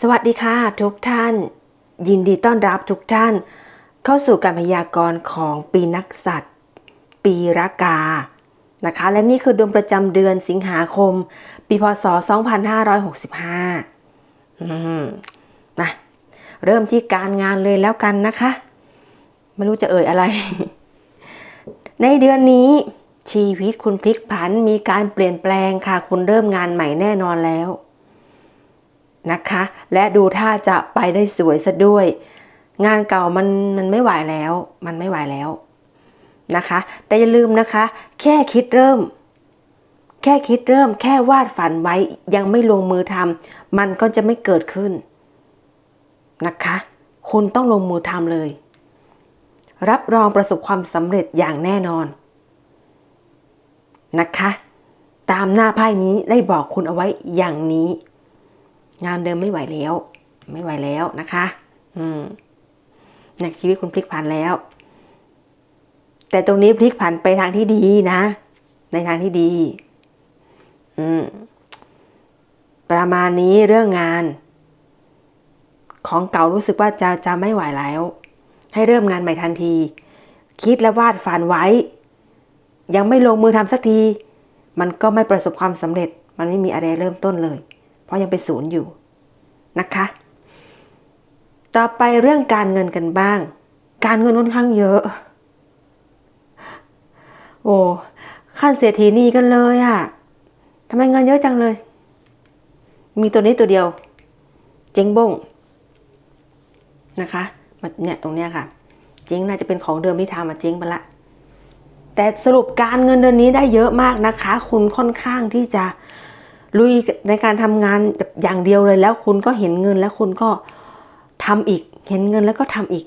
สวัสดีค่ะทุกท่าน ยินดีต้อนรับทุกท่าน เข้าสู่การพยากรณ์ของปีนักสัตว์ ปีรากานะคะ และนี่คือดวงประจำเดือนสิงหาคม ปีพศ 2565อืมนะเริ่มที่การงานเลยแล้วกันนะคะ ไม่รู้จะเอ่ยอะไร ในเดือนนี้ ชีวิตคุณพลิกผันมีการเปลี่ยนแปลงค่ะ คุณเริ่มงานใหม่แน่นอนแล้ว นะคะ และดูท่าจะไปได้สวยซะด้วย งานเก่ามันมันไม่ไหวแล้ว มันไม่ไหวแล้วนะคะ แต่อย่าลืมนะคะ แค่คิดเริ่ม แค่คิดเริ่ม แค่วาดฝันไว้ยังไม่ลงมือทำมันก็จะไม่เกิดขึ้นนะคะ คุณต้องลงมือทำเลย รับรองประสบความสำเร็จอย่างแน่นอนนะคะ ตามหน้าไพ่นี้ได้บอกคุณเอาไว้อย่างนี้ งานเดิมไม่ไหวแล้ว ไม่ไหวแล้วนะคะ อืมในชีวิตคุณพลิกผันแล้ว แต่ตรงนี้พลิกผันไปทางที่ดีนะ ในทางที่ดี อืม ประมาณนี้เรื่องงาน ของเก่ารู้สึกว่าจะจะไม่ไหวแล้ว ให้เริ่มงานใหม่ทันที คิดและวาดฝันไว้ ยังไม่ลงมือทำสักที มันก็ไม่ประสบความสำเร็จ มันไม่มีอะไรเริ่มต้นเลย เพราะยังเป็นศูนย์อยู่นะคะ ต่อไปเรื่องการเงินกันบ้าง การเงินค่อนข้างเยอะ โอ้ขั้นเศรษฐีนี่กันเลยอะทำไมเงินเยอะจังเลย มีตัวนี้ตัวเดียว เจ๊งบงนะคะเนี่ยตรงเนี้ยค่ะ เจ๊งน่าจะเป็นของเดิมที่ทำมาเจ๊งไปละ แต่สรุปการเงินเดือนนี้ได้เยอะมากนะคะ คุณค่อนข้างที่จะ ลุยในการทำงานแบบอย่างเดียวเลยแล้วคุณก็เห็นเงินแล้วคุณก็ทำอีก เห็นเงินแล้วก็ทำอีก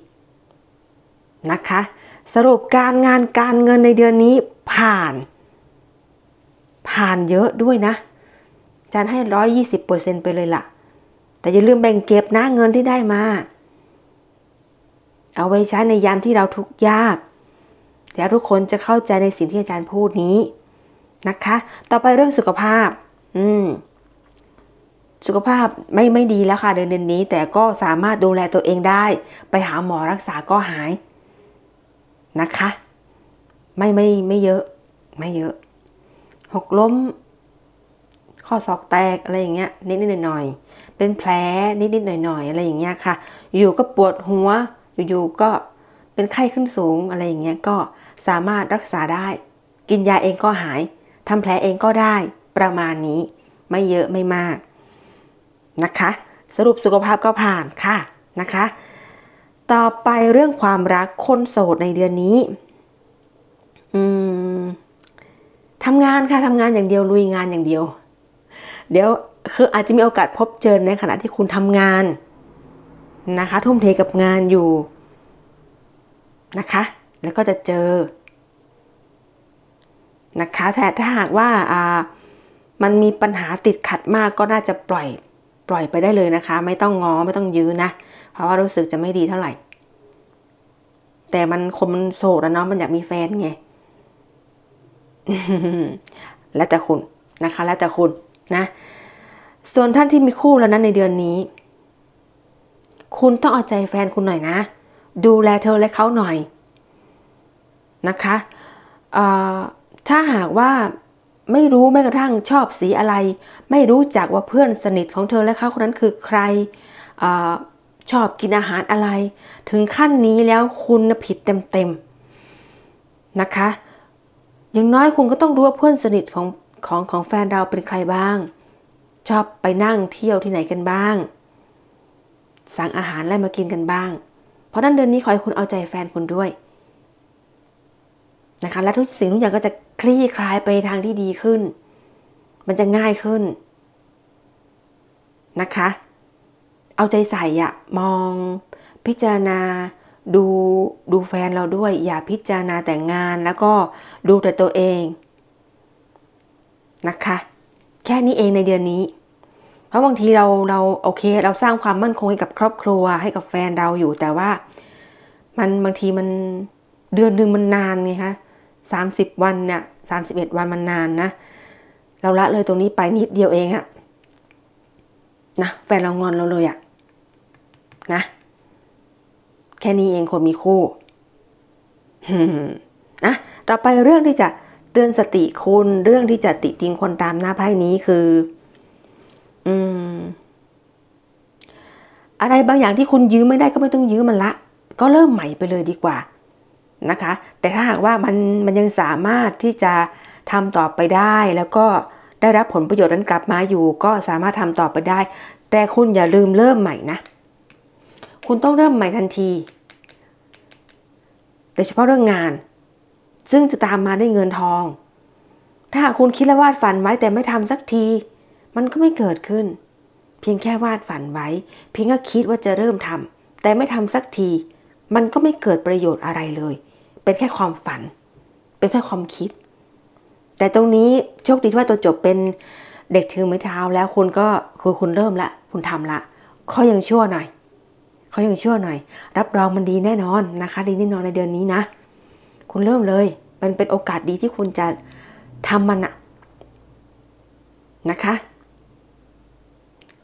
นะคะ สรุปการงานการเงินในเดือนนี้ผ่าน ผ่านเยอะด้วยนะจานให้ร้อยยี่สิบเปอร์เซ็นไปเลยล่ะ แต่อย่าลืมแบ่งเก็บนะเงินที่ได้มา เอาไว้ใช้ในยามที่เราทุกข์ยากแล้วทุกคนจะเข้าใจในสิ่งที่อาจารย์พูดนี้นะคะ ต่อไปเรื่องสุขภาพ อืม สุขภาพไม่ไม่ดีแล้วค่ะเดือนนี้ แต่ก็สามารถดูแลตัวเองได้ ไปหาหมอรักษาก็หายนะคะ ไม่ไม่ไม่เยอะ ไม่เยอะ หกล้ม ข้อศอกแตกอะไรอย่างเงี้ย นิดนิดหน่อยหน่อยเป็นแผลนิดนิดหน่อยหน่อยอะไรอย่างเงี้ยค่ะ อยู่ก็ปวดหัว อยู่ก็เป็นไข้ขึ้นสูงอะไรอย่างเงี้ยก็สามารถรักษาได้ กินยาเองก็หายทำแผลเองก็ได้ ประมาณนี้ไม่เยอะไม่มากนะคะ สรุปสุขภาพก็ผ่านค่ะนะคะ ต่อไปเรื่องความรักคนโสดในเดือนนี้อืมทำงานค่ะทำงานอย่างเดียวลุยงานอย่างเดียว เดี๋ยวคืออาจจะมีโอกาสพบเจอในขณะที่คุณทำงานนะคะ ทุ่มเทกับงานอยู่นะคะ แล้วก็จะเจอนะคะแต่ถ้าหากว่าอ่า มันมีปัญหาติดขัดมากก็น่าจะปล่อยปล่อยไปได้เลยนะคะ ไม่ต้องงอไม่ต้องยื้อนะ เพราะว่ารู้สึกจะไม่ดีเท่าไหร่ แต่มันคนมันโสดนะเนาะมันอยากมีแฟนไงแล้วแต่คุณนะคะ แล้วแต่คุณนะ ส่วนท่านที่มีคู่แล้วนะในเดือนนี้ คุณต้องเอาใจแฟนคุณหน่อยนะ ดูแลเธอและเขาหน่อยนะคะถ้าหากว่า ไม่รู้แม้กระทั่งชอบสีอะไร ไม่รู้จักว่าเพื่อนสนิทของเธอและเขาคนนั้นคือใครอชอบกินอาหารอะไร ถึงขั้นนี้แล้วคุณผิดเต็มๆนะคะ อย่างน้อยคุณก็ต้องรู้ว่าเพื่อนสนิทของของของแฟนเราเป็นใครบ้าง ชอบไปนั่งเที่ยวที่ไหนกันบ้าง สั่งอาหารอะไรมากินกันบ้าง เพราะนั้นเดือนนี้ขอให้คุณเอาใจแฟนคุณด้วย นะคะ และทุกสิ่งทุกอย่างก็จะคลี่คลายไปทางที่ดีขึ้น มันจะง่ายขึ้นนะคะ เอาใจใส่อะมองพิจารณาดูดูแฟนเราด้วย อย่าพิจารณาแต่งงานแล้วก็ดูแต่ตัวเองนะคะ แค่นี้เองในเดือนนี้ เพราะบางทีเราเราโอเค เราสร้างความมั่นคงให้กับครอบครัวให้กับแฟนเราอยู่แต่ว่า มันบางทีมันเดือนหนึ่งมันนานไงคะ สามสิบวันเนี่ยสามสิบเอ็ดวันมันนานนะ เราละเลยตรงนี้ไปนิดเดียวเองอะนะแฟนเรางอนเราเลยอะนะ แค่นี้เองคนมีคู่นะต่อไปเรื่องที่จะเตือนสติคุณเรื่องที่จะติติงคนตามหน้าไพ่นี้คือ อืม อะไรบางอย่างที่คุณยื้อไม่ได้ก็ไม่ต้องยื้อมันละ ก็เริ่มใหม่ไปเลยดีกว่า นะคะ แต่ถ้าหากว่ามันมันยังสามารถที่จะทำต่อไปได้แล้วก็ได้รับผลประโยชน์นั้นกลับมาอยู่ ก็สามารถทำต่อไปได้ แต่คุณอย่าลืมเริ่มใหม่นะ คุณต้องเริ่มใหม่ทันที โดยเฉพาะเรื่องงาน ซึ่งจะตามมาด้วยเงินทอง ถ้าหากคุณคิดและวาดฝันไว้แต่ไม่ทำสักที มันก็ไม่เกิดขึ้น เพียงแค่วาดฝันไว้ เพียงแค่คิดว่าจะเริ่มทำแต่ไม่ทำสักที มันก็ไม่เกิดประโยชน์อะไรเลย เป็นแค่ความฝัน เป็นแค่ความคิด แต่ตรงนี้โชคดีที่ว่าตัวจบเป็นเด็กถือไม้เท้าแล้วคุณก็คือคุณเริ่มละ คุณทำละเข้อยังชั่วหน่อยเขายังชั่วหน่อย รับรองมันดีแน่นอนนะคะ ดีแน่นอนในเดือนนี้นะ คุณเริ่มเลย มันเป็นโอกาสดีที่คุณจะทำมันอะนะคะ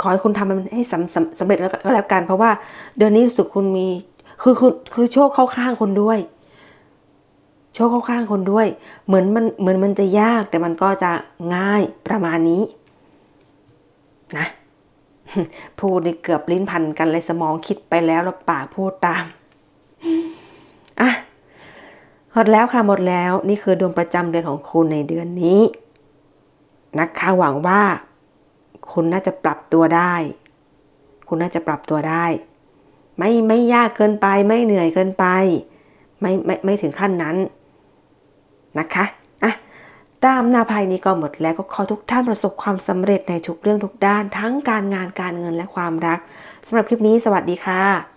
ขอให้คุณทำมันให้สำสำสำเร็จแล้วก็แล้วกัน เพราะว่าเดือนนี้สึกคุณมีคือคือคือโชคเข้าข้างคนด้วย โชคเข้าข้างคนด้วย เหมือนมันเหมือนมันจะยากแต่มันก็จะง่ายประมาณนี้ นะพูดในเกือบลิ้นพันกันเลยสมองคิดไปแล้วแล้วปากพูดตามอะหมดแล้วค่ะหมดแล้วนี่คือดวงประจำเดือนของคุณในเดือนนี้นะคะหวังว่า คุณน่าจะปรับตัวได้ คุณน่าจะปรับตัวได้ ไม่ไม่ยากเกินไป ไม่เหนื่อยเกินไป ไม่ไม่ไม่ถึงขั้นนั้น นะคะอะตามหนาภายนี้ก็หมดแล้วก็ขอทุกท่านประสบความสำเร็จในทุกเรื่องทุกด้าน ทั้งการงานการเงินและความรักสำหรับคลิปนี้สวัสดีค่ะ